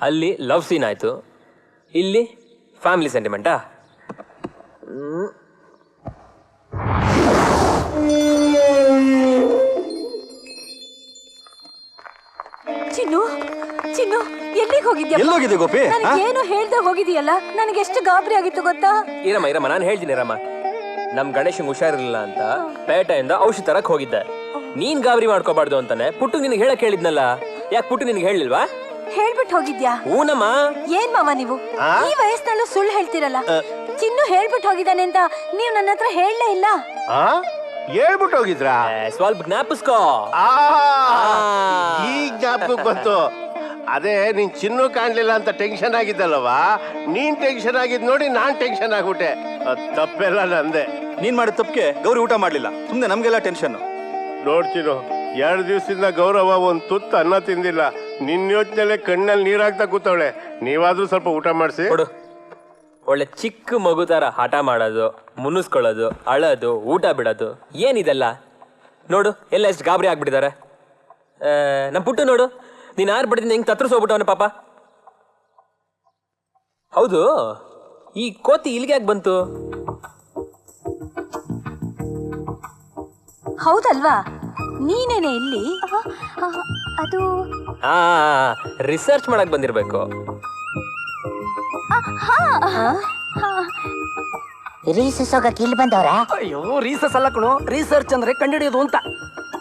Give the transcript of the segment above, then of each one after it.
ಅಲ್ಲಿ love scene ಆಯ್ತು. ಇಲ್ಲಿ ಫ್ಯಾಮಿಲಿ ಸೆಂಟಿಮೆಂಟಾ ಚಿನ್ನು ಚಿನ್ನು ಎಲ್ಲಿಗೆ ಹೋಗಿದ್ಯಾ ಎಲ್ಲೋಗಿದೆ ಗೋಪಿ? ಆ? ಏನು ಹೇಳ್ದೆ ಹೋಗಿದೀಯಲ್ಲ ನನಗೆ ಎಷ್ಟು ಗಾಬರಿ ಆಗಿತ್ತು ಗೊತ್ತಾ? ಇರಮ್ಮ ಇರಮ್ಮ ನಾನು ಹೇಳ್ತೀನಿ ರಮ್ಮ ನಮ್ ಗಣೇಶಂಗ್ ಹುಷಾರಿರ್ಲಿಲ್ಲ ಅಂತ ಪೇಟೆಯಿಂದ ಔಷಧಿ ತರಕ್ ಹೋಗಿದ್ದೆ. ನೀನ್ ಗಾಬರಿ ಮಾಡ್ಕೋಬಾರ್ದು ಅಂತಾನೆ ಪುಟ್ಟು ನಿನಗೆ ಹೇಳಕ್ ಹೇಳಿದ್ನಲ್ಲ? ಯಾಕೆ ಪುಟ್ಟು ನಿನಗೆ ಹೇಳಿಲ್ವಾ ಹೇಳ್ಬಿಟ್ಟು ಹೋಗಿದ್ಯಾ? ಹೂನಮ್ಮ ಏನ್ ಮಾವ ನೀವು? ಈ ವಯಸ್ಸಿನಲ್ಲೂ ಸುಳ್ಳು ಹೇಳ್ತಿರಲ್ಲ? ಚಿನ್ನು ಹೇಳ್ಬಿಟ್ಟು ಹೋಗಿದ್ದಾನೆ ಅಂತ ನೀವು ನನ್ನ ಹತ್ರ ಹೇಳಲೇ ಇಲ್ಲ. ಆ? ಹೇಳ್ಬಿಟ್ಟು ಹೋಗಿದ್ರಾ? ಏ, ಸ್ವಲ್ಪ ಜ್ಞಾಪಿಸ್ಕೋ. ಆ, ಈಗ ಜ್ಞಾಪಕಕ್ಕೆ ಬಂತು. ಅದೇ ನೀನ್ ಚಿನ್ನು ಕಾಣ್ಲಿಲ್ಲ ಅಂತ ಟೆನ್ಷನ್ ಆಗಿದ್ದಲ್ಲವಾ? ನೀನ್ ಟೆನ್ಷನ್ ಆಗಿದ್ ನೋಡಿ ನಾನ್ ಟೆನ್ಷನ್ ಆಗ್ಬಿಟ್ಟೆ. ಅದ್ ತಪ್ಪೆಲ್ಲ ನಂದೆ. ನೀನ್ ಮಾಡಿದ ತಪ್ಪಿಗೆ ಗೌರಿ ಊಟ ಮಾಡ್ಲಿಲ್ಲ. ಸುಮ್ನೆ ನಮ್ಗೆಲ್ಲ ಟೆನ್ಷನ್ ನೋಡ್ತೀನೋ ಎರಡು ದಿವಸದಿಂದ ಗೌರವ ಒಂದ್ ತುತ್ತು ಅನ್ನ ತಿಂದಿಲ್ಲ. ನಿನ್ ಯೋಚನೆ ಕಣ್ಣಲ್ಲಿ ನೀರಾಗ್ತಾ ಕೂತವಳೆ. ನೀವಾದ್ರೂ ಸ್ವಲ್ಪ ಊಟ ಮಾಡಿಸಿ. ಕೊಡು. ಒಳ್ಳೆ ಚಿಕ್ಕ ಮಗು ತರ ಹಠ ಮಾಡೋದು ಮುನ್ನಿಸ್ಕೊಳ್ಳೋದು ಅಳೋದು ಊಟ ಬಿಡೋದು ಏನಿದೆಲ್ಲ? ನೋಡು ಎಲ್ಲ ಎಷ್ಟು ಗಾಬರಿ ಆಗ್ಬಿಟ್ಟಿದ್ದಾರೆ ನಮ್ಮ ಪುಟ್ಟು ನೋಡು. ನೀನು ಯಾರು ಬಿಡ್ತೀನಿ ಹೆಂಗೆ ತತ್ರಿಸೋಗ್ಬಿಟ್ಟವನ ಪಾಪ. ಹೌದು ಈ ಕೋತಿ ಇಲ್ಲಿಗೆ ಯಾಕೆ ಬಂತು? ಹೌದಲ್ವಾ? ನೀನೇನೆ ಇಲ್ಲಿ ಅದು ಆ ರಿಸರ್ಚ್ ಮಾಡಕ್ ಬಂದಿರ್ಬೇಕು. ರೀಸಸ್ ಹೋಗಕ್ಕೆ ಇಲ್ಲಿ ಬಂದವ್ರ? ಅಯ್ಯೋ ರೀಸಸ್ ಅಲ್ಲ ಕಣೋ. ರಿಸರ್ಚ್ ಅಂದ್ರೆ ಕಂಡುಹಿಡಿಯೋದು ಅಂತ.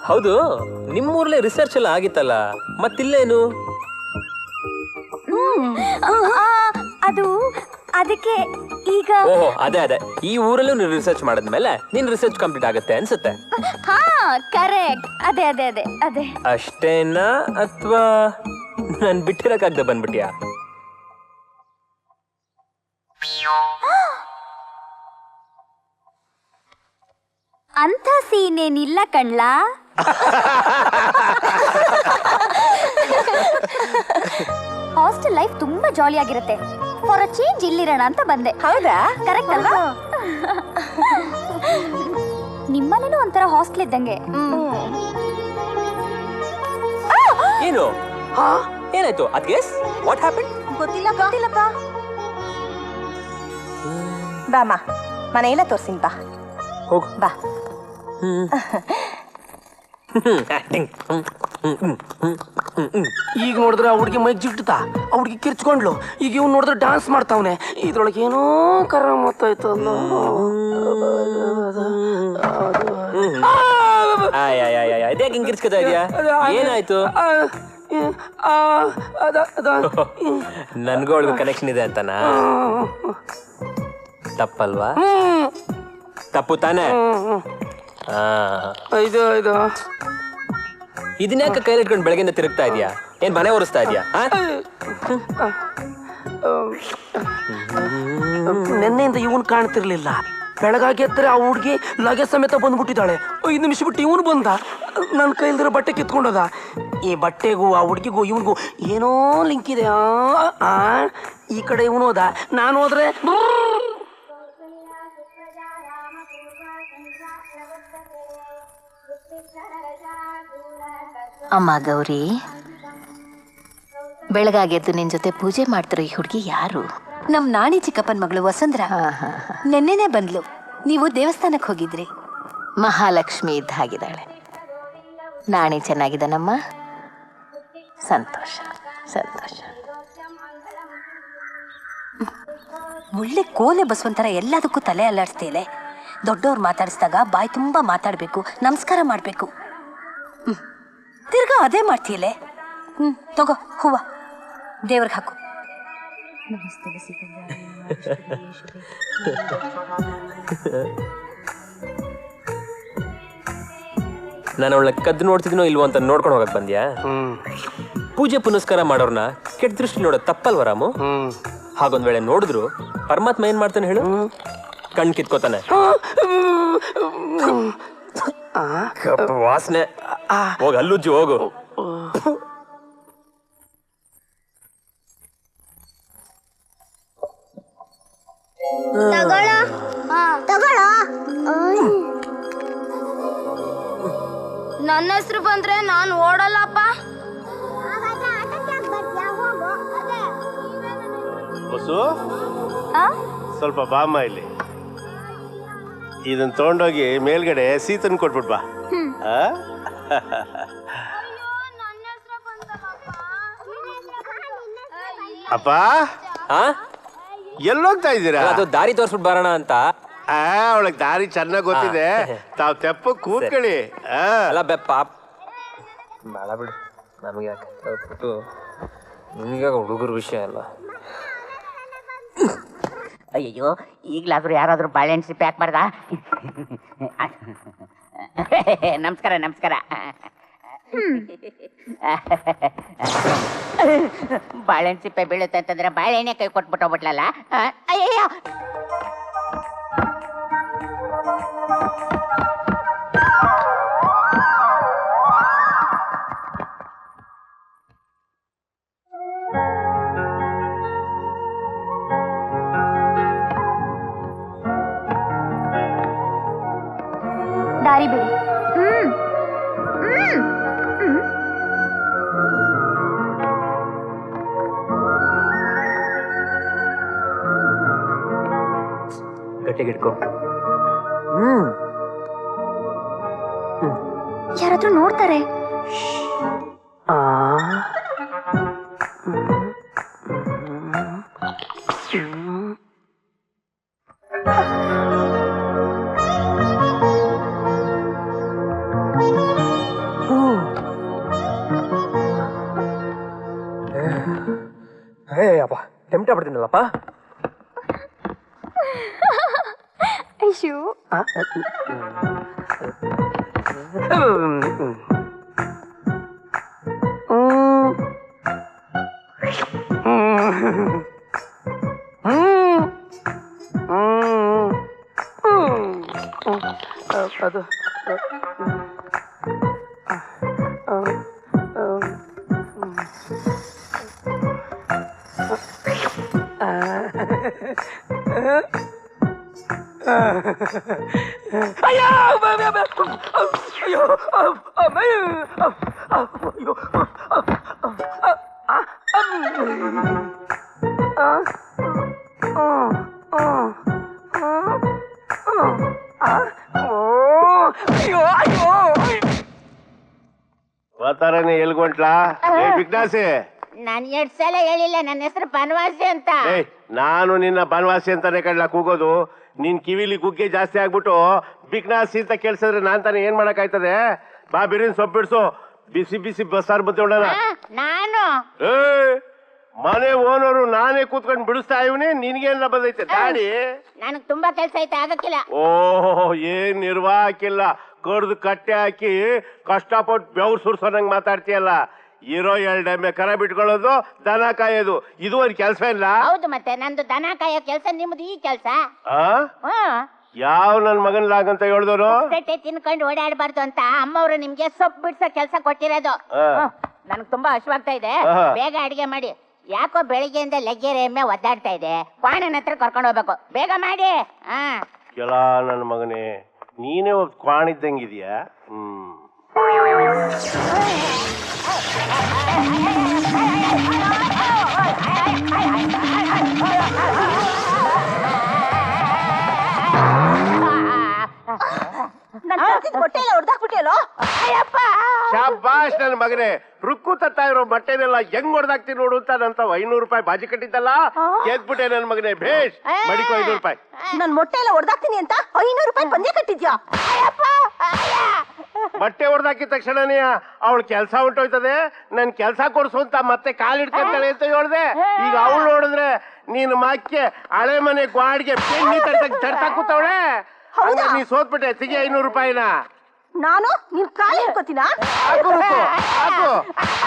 ಹೌದು ನಿಮ್ಮೂರ್ಲೆ ರಿಸರ್ಚ್ ಎಲ್ಲ ಆಗಿತ್ತಲ್ಲ ಮತ್ತಿಲ್ಲೇನು? ಅದು ಅದಕ್ಕೆ ಈಗ ಓಹೋ ಅದೇ ಅದೇ. ಈ ಊರಲ್ಲೂ ನೀನು ರಿಸರ್ಚ್ ಮಾಡಿದ್ಮೇಲೆ ನಿನ್ ರಿಸರ್ಚ್ ಕಂಪ್ಲೀಟ್ ಆಗುತ್ತೆ ಅನ್ಸುತ್ತೆ. ಹಾ ಕರೆಕ್ಟ್ ಅದೇ ಅದೇ ಅದೇ ಅದೇ. ಅಷ್ಟೇನಾ ಅಥವಾ ನಾನು ಬಿಟ್ಟಿರಕ್ಕಾಗ್ದೆ ಬಂದ್ಬಿಟ್ಯಾ? ಅಂತ ಸೀನ್ ಏನಿಲ್ಲ ಕಣ್ಲಾ? ಹಾಸ್ಟೆಲ್ ಲೈಫ್ ತುಂಬಾ ಜಾಲಿ ಆಗಿರುತ್ತೆ. ಫಾರ್ ಅ ಚೇಂಜ್ ಇಲ್ಲಿರೋಣ ಅಂತ ಬಂದೆ. ಹೌದಾ? ಕರೆಕ್ಟ್ ಅಲ್ವಾ? ನಿಮ್ಮನೇನು ಒಂಥರ ಹಾಸ್ಟೆಲ್ ಇದ್ದಂಗೆ. ಏನು? ಏನಾಯ್ತು? ಅದ್ಗೆಸ್ ವಾಟ್ ಹ್ಯಾಪನ್ ಗೊತ್ತಿಲ್ಲ ಗೊತ್ತಿಲ್ಲಪ್ಪ. ಬಾಮ ಮನೆಯೆಲ್ಲ ತೋರ್ಸಿನ್ ಬಾ. ಹೋಗು. ಬಾ. ಈಗ ನೋಡಿದ್ರೆ ಆ ಹುಡುಗಿ ಮೈಕ್ ಜಿಟ್ಟ ಆ ಹುಡುಗಿ ಕಿರ್ಚ್ಕೊಂಡ್ಲು. ಈಗ ಇವ್ನು ನೋಡಿದ್ರೆ ಡಾನ್ಸ್ ಮಾಡ್ತಾವನೆ. ಇದ್ರೊಳಗೆ ಏನೋ ಕರ ಮತ್ತಾಯ್ತಲ್ಲ ಇದ್ಯಾಕೆ ಹಿಂಗ್ ಕಿರ್ಚ್ಕೊತಾ ಇದೆಯಾ? ಏನಾಯ್ತು? ಅದ ಅದ ನನ್ಗೂ ಅವಳಿಗೂ ಕನೆಕ್ಷನ್ ಇದೆ ಅಂತನ? ತಪ್ಪಲ್ವಾ? ತಪ್ಪು ತಾನೆ? ಆ. ಇದು ಇದು ಇದನ್ಯಾಕ ಕೈಲಿ ಇಟ್ಕೊಂಡು ಬೆಳಗ್ಗೆಯಿಂದ ತಿರುಗ್ತಾ ಇದೀಯಾ? ಏನ್ ಮನೆ ಒರೆಸ್ತಾ ಇದೀಯಾ? ನಿನ್ನೆಯಿಂದ ಇವನ್ ಕಾಣ್ತಿರ್ಲಿಲ್ಲ. ಬೆಳಗಾಗಿ ಎತ್ತರೆ ಆ ಹುಡುಗಿ ಲಗೆ ಸಮೇತ ಬಂದ್ಬಿಟ್ಟಿದ್ದಾಳೆ. ಐದು ನಿಮಿಷ ಬಿಟ್ಟು ಇವನು ಬಂದ. ನನ್ನ ಕೈಲಿರೋ ಬಟ್ಟೆ ಕಿತ್ಕೊಂಡೋದ. ಈ ಬಟ್ಟೆಗೂ, ಆ ಹುಡುಗಿಗೂ, ಇವನಿಗೂ ಏನೋ ಲಿಂಕ್ ಇದೆ. ಈ ಕಡೆ ಇವನು ಹೋದ. ನಾನು ಹೋದ್ರೆ ಅಮ್ಮ ಗೌರಿ ಬೆಳಗಾಗೆದ್ದು ನಿನ್ ಜೊತೆ ಪೂಜೆ ಮಾಡ್ತಿರೋ ಈ ಹುಡುಗಿ ಯಾರು? ನಮ್ ನಾಣಿ ಚಿಕ್ಕಪ್ಪನ ಮಗಳು ವಸಂದ್ರ. ನೆನ್ನೆನೆ ಬಂದ್ಲು. ನೀವು ದೇವಸ್ಥಾನಕ್ಕೆ ಹೋಗಿದ್ರಿ. ಮಹಾಲಕ್ಷ್ಮಿ ಇದ್ದ ಹಾಗಿದ್ದಾಳೆ. ನಾಣಿ ಚೆನ್ನಾಗಿದ್ದಾನಮ್ಮ? ಸಂತೋಷ ಸಂತೋಷ. ಒಳ್ಳೆ ಕೋಲೆ ಬಸವಂತರ ಎಲ್ಲದಕ್ಕೂ ತಲೆ ಅಲ್ಲಾಡ್ಸ್ತೀಲೆ ದೊಡ್ಡವ್ರು ಮಾತಾಡಿಸಿದಾಗ ಬಾಯಿ ತುಂಬಾ ಮಾತಾಡಬೇಕು ನಮಸ್ಕಾರ ಮಾಡಬೇಕು. ತಿರ್ಗಾ ಅದೇ ಮಾಡ್ತೀಯಲ್ಲೇ ಹ್ಮ್ ತಗೋ ಹೂವ. ದೇವ್ರಿಗೆ ಹಾಕು. ನಾನು ಅವಳ ಕದ್ದು ನೋಡ್ತಿದ್ನೋ ಇಲ್ವೋ ಅಂತ ನೋಡ್ಕೊಂಡು ಹೋಗಕ್ ಬಂದ್ಯಾ? ಪೂಜೆ ಪುನಸ್ಕಾರ ಮಾಡೋರ್ನ ಕೆಟ್ಟ ದೃಷ್ಟಿ ನೋಡೋ ತಪ್ಪಲ್ವ ರಾಮು? ಹಾಗೊಂದ್ ವೇಳೆ ನೋಡಿದ್ರು ಪರಮಾತ್ಮ ಏನ್ ಮಾಡ್ತಾನೆ ಹೇಳು? ಕಣ್ ಕಿತ್ಕೋತಾನೆ. ವಾಸನೆ. ಹೋಗ ಅಲ್ಲುಜ್ಜಿ ಹೋಗು. ನನ್ನ ಹೆಸರು ಬಂದ್ರೆ ನಾನು ಓಡಲ್ಲಪ್ಪ. ಬಸ್ಸು ಸ್ವಲ್ಪ ಬಾಮ್ಮ ಇಲ್ಲಿ. ಇದನ್ನ ತಗೊಂಡೋಗಿ ಮೇಲ್ಗಡೆ ಸೀತನ್ ಕೊಟ್ಬಿಟ್ ಬಾ? ಅಪ್ಪ? ಹಾ ಎಲ್ಲೋಗ್ತಾ ಇದ್ದೀರಾ? ಅದು ದಾರಿ ತೋರಿಸ್ಬಿಟ್ಟು ಬರೋಣ ಅಂತ. ಆ ಅವಳಗ್ ದಾರಿ ಚೆನ್ನಾಗ್ ಗೊತ್ತಿದೆ. ತಾವ್ ತೆಪ್ಪ ಕೂತ್ಕೊಳ್ಳಿ. ಆ. ಅಲ್ಲ ಬೆ ಪಾಪ್ ಬೇಡ. ಬಿಡು ನಮಗೆ ಯಾಕೆ ನಿಮಗೆ ಹುಡುಗರ ವಿಷಯ ಅಲ್ಲ ಅಯ್ಯೋ ಈಗಲಾದ್ರೂ ಯಾರಾದರೂ ಬಾಳೆಹಣ್ಣು ಸಿಪ್ಪೆ ಹಾಕ್ಬಾರ್ದ ನಮಸ್ಕಾರ ನಮಸ್ಕಾರ. ಬಾಳೆಹಣ್ಣು ಸಿಪ್ಪೆ ಬೀಳುತ್ತೆ ಅಂತಂದ್ರೆ ಬಾಳೆಹಣ್ಣೆ ಕೈ ಕೊಟ್ಬಿಟ್ಟು ಹೋಗ್ಬಿಟ್ಲಲ್ಲ? ಅಯ್ಯಯ್ಯೋ. ಗಟ್ಟಿಗೆ ಇಟ್ಕೋ ಹ್ಮ್. ಯಾರಾದ್ರೂ ನೋಡ್ತಾರೆ? Mm-hmm. ಅಯ್ಯೋ ಅಯ್ಯೋ ಅಯ್ಯೋ ಅಯ್ಯೋ ಅಯ್ಯೋ ವಾತಾರನೆ ಎಲ್ಗೊಂಟ್ಲಾ ಏ ಬಿಗ್ನಾಸಿ ನಾನು ಎರಡ್ ಸಲ ಹೇಳಿಲ್ಲ ನನ್ನ ಹೆಸರು ಬನವಾಸಿ ಅಂತ. ಏಯ್ ನಾನು ನಿನ್ನ ಬನವಾಸಿ ಅಂತಾನೆ ಕಡ್ಲ ಕೂಗೋದು. ನಿನ್ ಕಿವಿಲಿ ಗುಗ್ಗೆ ಜಾಸ್ತಿ ಆಗ್ಬಿಟ್ಟು ಬಿಗ್ನಾಸಿ ಅಂತ ಕೇಳ್ಸಿದ್ರೆ ನಾನ್ ತಾನೇ ಏನ್ ಮಾಡಕ್ಕಾಯ್ತದೆ? ಬಾ ಬಿರಿನ್ ಸೊಪ್ಪು ಬಿಡ್ಸು. ಬಿಸಿ ಬಿಸಿ ಬಸ್ಸಾರ್ ಬತ್ತೆ ಉಣ್ಣೋಣ ಆ, ನಾನು. ಏ ಮನೆ ಓನರು ನಾನೇ ಕೂತ್ಕೊಂಡು ಬಿಡಿಸ್ತಾ ಇವನಿ ನಿನ್ಗೇನ ಬಂದೈತೆ ದಾಡಿ. ನನಗ್ ತುಂಬಾ ಕೆಲ್ಸ ಐತೆ ಆಗಕ್ಕಿಲ್ಲ ಓಹೋ ಏನ್ ನಿರ್ವಾಹಕಿಲ್ಲ. ಕಡ್ದು ಕಟ್ಟೆ ಹಾಕಿ ಕಷ್ಟಪಟ್ಟು ಬೆವ್ರು ಸುರ್ಸೋನಂಗ್ ಮಾತಾಡ್ತೀಯಲ್ಲ. ಇರೋ ಎರಡು ಎಮ್ಮೆ ಕರ ಬಿಟ್ಕೊಳ್ಳೋದು ದನ ಕಾಯೋದು. ಇದು ಒಂದು ಕೆಲ್ಸ ಇಲ್ಲ? ಹೌದು ಮತ್ತೆ ನಂದು ದನ ಕಾಯೋ ಕೆಲಸ ನಿಮ್ದು ಈ ಕೆಲಸ? ಆ? ಯಾವ ನನ್ ಅಂತ ಹೇಳ್ದೋರು? ಸಟ್ಟೆ ತಿನ್ಕೊಂಡು ಓಡಾಡಬಾರ್ದು ಅಂತ ಅಮ್ಮವ್ರು ನಿಮ್ಗೆ ಸೊಪ್ಪು ಬಿಡ್ಸೋ ಕೆಲಸ ಕೊಟ್ಟಿರೋದು. ಆ. ನನಗೆ ತುಂಬಾ ಹಶ್ವಾಗ್ತಾ ಇದೆ. ಬೇಗ ಅಡಿಗೆ ಮಾಡಿ. ಯಾಕೋ ಬೆಳಿಗ್ಗೆಯಿಂದ ಲಗ್ಗೆರೆ ಎಮ್ಮೆ ಒದ್ದಾಡ್ತಾ ಇದೆ. ಕ್ವಾಣನ ಹತ್ರ ಕರ್ಕೊಂಡು ಹೋಗ್ಬೇಕು. ಬೇಗ ಮಾಡಿ. ಹಾ ಕೆಲ ನನ್ನ ಮಗನೇ ನೀನೇ ಒಬ್ಬ ಕ್ವಾಣಿದ್ದಂಗಿದ್ಯಾ ಹ್ಮ್. ಹೊಟ್ಟೆ ಹೊಡೆದಾಕ್ಬಿಟ್ಟಿಯಲ್ಲೋ ಶಾಬಾಷ್ ನನ್ನ ಮಗನೇ ರುಕ್ಕು ತತ್ತಾ ಇರೋ ಬಟ್ಟೆನೆಲ್ಲ ಹೆಂಗ್ ಹೊಡೆದಾಕ್ತಿ ನೋಡು ಅಂತ ನಂತ ಐನೂರು ರೂಪಾಯಿ ಬಾಜಿ ಕಟ್ಟಿದ್ದಲ್ಲ? ಗೆದ್ಬಿಟ್ಟೆ ನನ್ನ ಮಗನೇ ಭೇಷ್! ಮಡಿಕೋ ಐನೂರು ರೂಪಾಯಿ. ನನ್ ಮೊಟ್ಟೆ ಎಲ್ಲ ಹೊಡೆದಾಕ್ತೀನಿ ಅಂತ ಐನೂರು ರೂಪಾಯಿ ಪಂದ್ಯ ಕಟ್ಟಿದ್ಯಾ? ಬಟ್ಟೆ ಹೊಡೆದಾಕಿದ ತಕ್ಷಣನೇ ಅವಳು ಕೆಲಸ ಹೊಂಟೋಯ್ತದೆ ನನ್ ಕೆಲಸ ಕೊಡ್ಸು ಅಂತ ಮತ್ತೆ ಕಾಲಿಡ್ಕೊಂತಾಳೆ ಅಂತ ಹೇಳ್ದೆ. ಈಗ ಅವಳು ನೋಡಿದ್ರೆ ನೀನು ಮಾಕ್ಕೆ ಹಳೆ ಮನೆ ಗ್ವಾಡ್ಗೆ ಬೆಣ್ಣಿ ತಡ್ತಾ ತಡ್ತಾ ಕೂತವಳೆ. ನೀ ಸೋತ್ಬಿಟ್ಟೆ ಸಿಗಿ ಐನೂರು ರೂಪಾಯಿನ. ನಾನು? ನಿನ್ ಕಾಲ್ ಹಿಡ್ಕೋತೀನಾ? ಹಾಕು ಹಾಕು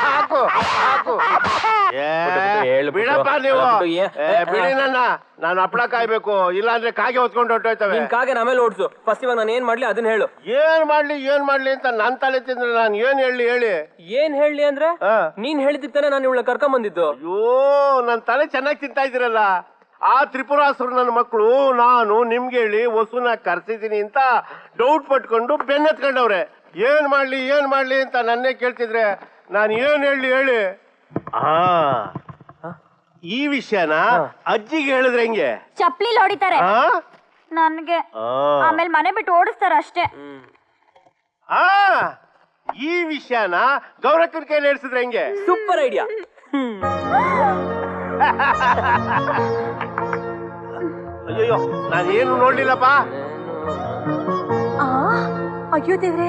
ಹಾಕು ಹಾಕು. ಏ, ಬಿಡಪ್ಪ ನೀವು. ಏ- ಏ, ಬಿಡಿ ನನ್ನ. ನಾನು ಹಪ್ಪಳ ಕಾಯ್ಬೇಕು. ಇಲ್ಲಾಂದ್ರೆ ಕಾಗೆ ಹೊತ್ಕೊಂಡು ಹೊಟ್ಟೋಯ್ತವೆ ನಿನ್ ಕಾಗೆ ಆಮೇಲೆ ಓಡಿಸು. ಫಸ್ಟ್ ಇವಾಗ ನಾನು ಏನ್ ಮಾಡ್ಲಿ ಅದನ್ನ ಹೇಳು. ಏನ್ ಮಾಡ್ಲಿ ಏನ್ ಮಾಡ್ಲಿ ಅಂತ ನನ್ನ ತಲೆ ತಿಂದ್ರೆ ನಾನು ಏನ್ ಹೇಳಿ ಹೇಳಿ. ಏನ್ ಹೇಳಿ ಅಂದ್ರೆ ಹಾ. ನೀನ್ ಹೇಳಿದ್ದಾನೆ ನಾನು ಇವಳ ಕರ್ಕೊಂಡ್ ಬಂದಿದ್ದು. ಅಯ್ಯೋ ನನ್ನ ತಲೆ ಚೆನ್ನಾಗಿ ತಿಂತಾ ಇದ್ದೀರಲ್ಲ. ಆ ತ್ರಿಪುರಾಸುರ ನನ್ನ ಮಕ್ಕಳು ನಾನು ನಿಮ್ಗೆ ಹೇಳಿ ವಸುನ ಕರ್ಸಿದ್ದೀನಿ ಅಂತ ಡೌಟ್ ಪಟ್ಕೊಂಡು ಬೆನ್ನತ್ಕೊಂಡವ್ರೆ ಏನ್ ಮಾಡ್ಲಿ ಏನ್ ಮಾಡ್ಲಿ ಅಂತ ನನ್ನೇ ಕೇಳ್ತಿದ್ರೆ ನಾನು ಏನ್ ಹೇಳಿ ಹೇಳಿ. ಹಾ ಈ ವಿಷಯನ ಅಜ್ಜಿಗೆ ಹೇಳಿದ್ರೆ ಹೆಂಗೆ? ಚಪ್ಲಿ ಹೊಡಿತಾರೆ. ಆ? ನನ್ಗೆ. ಆ. ಆಮೇಲೆ ಮನೆ ಬಿಟ್ಟು ಓಡಿಸ್ತಾರ ಅಷ್ಟೇ. ಆ ಈ ವಿಷಯನ ಗೌರಕ್ಕನ ಕೈಲಿ ನಡೆಸಿದ್ರೆ ಹೆಂಗೆ? ಸೂಪರ್ ಐಡಿಯಾ ಅಯ್ಯೋ ನಾನೇನು ನೋಡ್ಲಿಲ್ಲಪ್ಪ? ಆ ಅಯ್ಯೋ ದೇವ್ರೆ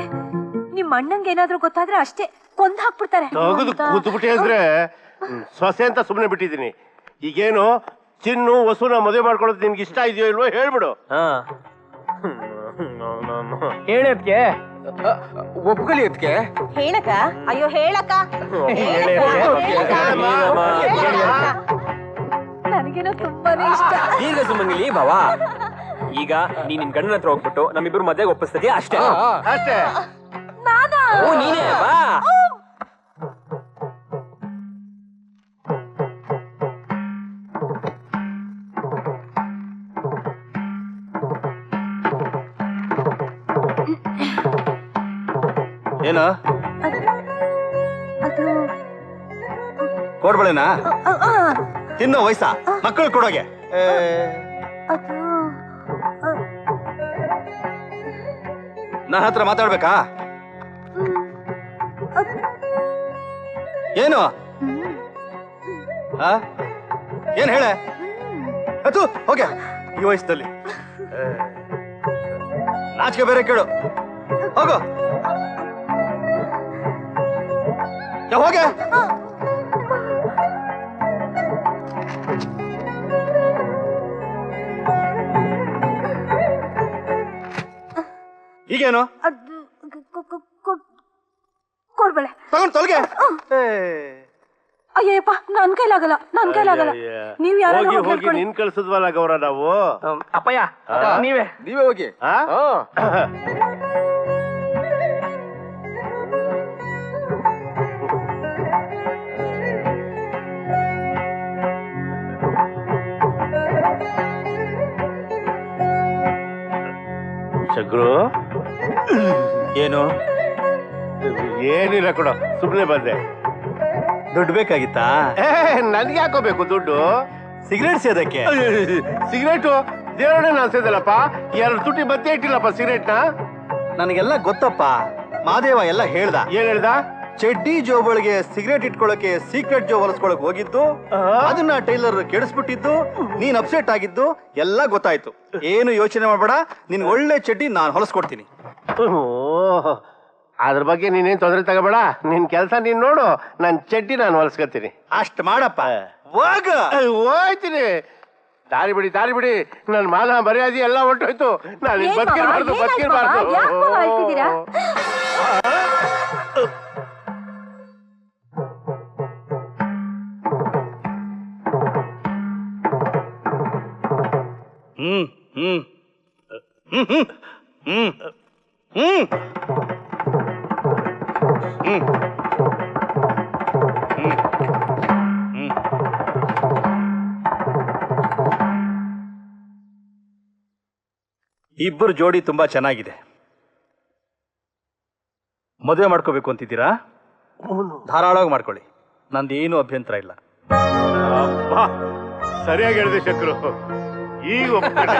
ನಿಮ್ಮ ಅಣ್ಣಂಗೆ ಏನಾದ್ರೂ ಗೊತ್ತಾದ್ರೆ ಅಷ್ಟೇ. ಕೊಂದ್ ಹಾಕ್ಬಿಡ್ತಾರೆ. ತಗದು ಕೂತ್ಬಿಟ್ಟೆ ಅಂದ್ರೆ ಸೊಸೆ ಅಂತ ಸುಮ್ಮನೆ ಬಿಟ್ಟಿದ್ದೀನಿ. ಈಗೇನು ಚಿನ್ನು ವಸುನ ಮದುವೆ ಮಾಡ್ಕೊಳ್ಳೋದು ನಿನ್ಗೆ ಇಷ್ಟ ಇದೆಯೋ ಇಲ್ವೋ ಹೇಳ್ಬಿಡು. ಹಾ. ಹೇಳದ್ಕೆ ಒಪ್ಕೊಳ್ಳಿ ಅದಕ್ಕೆ ಹೇಳಕ ಅಯ್ಯೋ ಹೇಳಕ ನನಗೇನೋ ತುಂಬಾನೇ ಇಷ್ಟ. ಈಗ ಸುಮಂಗಲಿ ಭಾವ. ಈಗ ನೀ ನಿನ್ ಗಂಡನ ಹತ್ರ ಹೋಗ್ಬಿಟ್ಟು ನಮ್ಮಿಬ್ರು ಮದ್ವೆಗೆ ಒಪ್ಪಿಸ್ತದೆ ಅಷ್ಟೇ? ಅಷ್ಟೇ. ಓ ನೀನೇ ಬಾ. ಏನ? ಕೋಡ್ಬಳೆನಾ ತಿನ್ನೋ ವಯಸ್ಸ? ಮಕ್ಕಳು ಕೊಡೋಗೆ. ನನ್ನ ಹತ್ರ ಮಾತಾಡ್ಬೇಕಾ? ಏನು? ಏನ್ ಹೇಳ? ಅದು ಹೋಗೆ ಈ ವಯಸ್ಸಲ್ಲಿ. ನಾಚಿಕೆ ಬೇರೆ ಕೇಳು. ಹೋಗು. ಹೋಗೆ ಈಗೇನು ಅದು ಕ- ಕ- ಕ- ಕೊಡ್- ಕೊಡ್ಬೇಳೆ ತಗೊಂಡ್ ತೊಲಗೆ ಅಯ್ಯಪ್ಪ ನನ್ ಕೈಲಾಗಲ್ಲ ನನ್ ಕೈಲಾಗಲ್ಲ ನೀವ್ ಯಾರು ಹೋಗಿ ಹೋಗಿ ನಿನ್ ಕಳ್ಸಿದ್ವಲ್ಲ ಗೌರ ನಾವು ಅಪ್ಪಯ್ಯ ನೀವೇ ನೀವೇ ಹೋಗಿ ಆ? ಶಗ್ರು ಏನು? ಏನಿಲ್ಲ ಕೊಡ ಸುಮ್ಮನೆ ಬಂದೆ. ದುಡ್ಡು ಬೇಕಾಗಿತ್ತಾ? ಏ ನನ್ಗೆ ಹಾಕೋಬೇಕು ದುಡ್ಡು? ಸಿಗರೇಟ್ ಸೇದಕ್ಕೆ? ಸಿಗರೇಟು? ದೇವರೇ ಸೇದಲ್ಲಪ್ಪ? ಎರಡು ತುಟಿ ಮತ್ತೆ ಇಟ್ಟಿಲ್ಲಪ್ಪ ಸಿಗರೇಟ್ನ? ನನಗೆಲ್ಲ ಗೊತ್ತಪ್ಪ. ಮಾದೇವ ಎಲ್ಲ ಹೇಳ್ದ. ಏನ್ ಹೇಳ್ದ? ಚಡ್ಡಿ ಜೋಬಳಿಗೆ ಸಿಗರೇಟ್ ಇಟ್ಕೊಳ್ಳೋಕೆ ಸೀಕ್ರೆಟ್ ಜೋ ಹೊಲಸ್ಕೊಳಕ್ ಹೋಗಿದ್ದು ಅದನ್ನ ಟೈಲರ್ ಕೆಡಿಸ್ಬಿಟ್ಟಿದ್ದು ನೀನ್ ಅಪ್ಸೆಟ್ ಆಗಿದ್ದು ಎಲ್ಲ ಗೊತ್ತಾಯ್ತು. ಏನು ಯೋಚನೆ ಮಾಡಬೇಡ ನಿನ್ ಒಳ್ಳೆ ಚಡ್ಡಿ ನಾನ್ ಹೊಲಸ್ಕೊಡ್ತೀನಿ. ಅದ್ರ ಬಗ್ಗೆ ನೀನೇನ್ ತೊಂದರೆ ತಗೋಬೇಡ ನಿನ್ ಕೆಲಸ ನೀನ್ ನೋಡು ನನ್ ಚಡ್ಡಿ ನಾನು ಹೊಲ್ಸ್ಕೊತೀನಿ. ಅಷ್ಟ್ ಮಾಡಪ್ಪ. ಹೋಗ. ಹೋಯ್ತೀನಿ. ದಾರಿ ಬಿಡಿ ದಾರಿ ಬಿಡಿ ನನ್ ಮಾನ ಮರ್ಯಾದೆ ಎಲ್ಲ ಹೊರ್ಟೋಯ್ತು. ನಾನು ಏನ್ ಮಾವ? ಬದುಕಿರ್ಬಾರ್ದು ಏನಾಯ್ತು ಮಾವ? ಯಾಕ್ ಮಾವ ಬದುಕಿರ್ಬಾರ್ದು ಹ್ಮ್. ಹ್ಮ್ ಹ್ಮ್. ಹ್ಮ್. ಹ್ಮ್. ಹ್ಮ್. ಇಬ್ಬರು ಜೋಡಿ ತುಂಬಾ ಚೆನ್ನಾಗಿದೆ. ಮದುವೆ ಮಾಡ್ಕೋಬೇಕು ಅಂತಿದ್ದೀರಾ? ಧಾರಾಳವಾಗಿ ಮಾಡ್ಕೊಳ್ಳಿ. ನಂದೇನು ಅಭ್ಯಂತರ ಇಲ್ಲ. ಸರಿಯಾಗಿ ಹೇಳಿದೆ ಶಕ್ರು ಈಗ ಒಪ್ಕೊಂಡೆ.